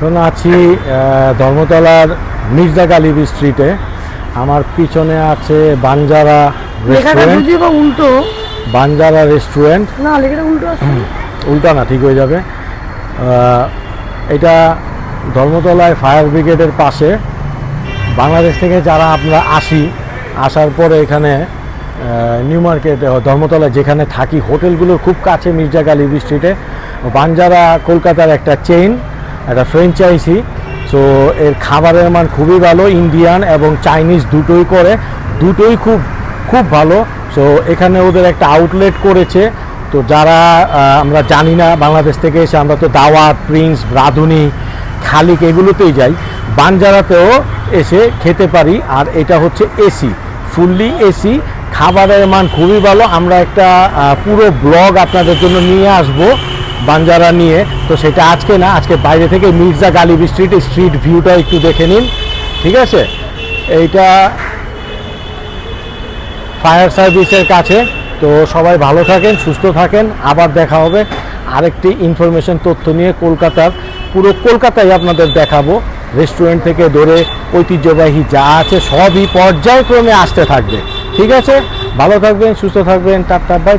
এখন আছি ধর্মতলার মির্জা গালিব স্ট্রিটে আমার পিছনে আছে বাঞ্জারা রেস্টুরেন্ট উল্টো। বাঞ্জারা রেস্টুরেন্ট না লেখাটা উল্টো উল্টা না ঠিক হয়ে যাবে। এটা ধর্মতলায় ফায়ার ব্রিগেডের পাশে। বাংলাদেশ থেকে যারা আমরা আসি আসার পরে এখানে নিউ মার্কেট ধর্মতলায় যেখানে থাকি হোটেলগুলোর খুব কাছে মির্জা গালিব স্ট্রিটে বাঞ্জারা কলকাতার একটা চেইন একটা ফ্র্যাঞ্চাইজি সো এর খাবারের মান খুবই ভালো ইন্ডিয়ান এবং চাইনিজ দুটোই করে। দুটোই খুব খুব ভালো। সো এখানে ওদের একটা আউটলেট করেছে। তো যারা আমরা জানি না, বাংলাদেশ থেকে এসে আমরা তো দাওয়াত প্রিন্স রাধুনি, খালিক এগুলোতেই যাই। বানজারাতেও এসে খেতে পারি। আর এটা হচ্ছে এসি ফুললি এসি। খাবারের মান খুবই ভালো। আমরা একটা পুরো ব্লগ আপনাদের জন্য নিয়ে আসব বাঞ্জারা নিয়ে। তো সেটা আজকে না, আজকে বাইরে থেকে মির্জা গালিব স্ট্রিট স্ট্রিট ভিউটা একটু দেখে নিন। ঠিক আছে? এইটা ফায়ার সার্ভিসের কাছে। তো সবাই ভালো থাকেন, সুস্থ থাকেন। আবার দেখা হবে। আরেকটি ইনফরমেশন তথ্য নিয়ে কলকাতার, পুরো কলকাতায় আপনাদের দেখাবো। রেস্টুরেন্ট থেকে ধরে ঐতিহ্যবাহী যা আছে সবই পর্যায়ক্রমে আসতে থাকবে। ঠিক আছে ভালো থাকবেন সুস্থ থাকবেন টাটা বাই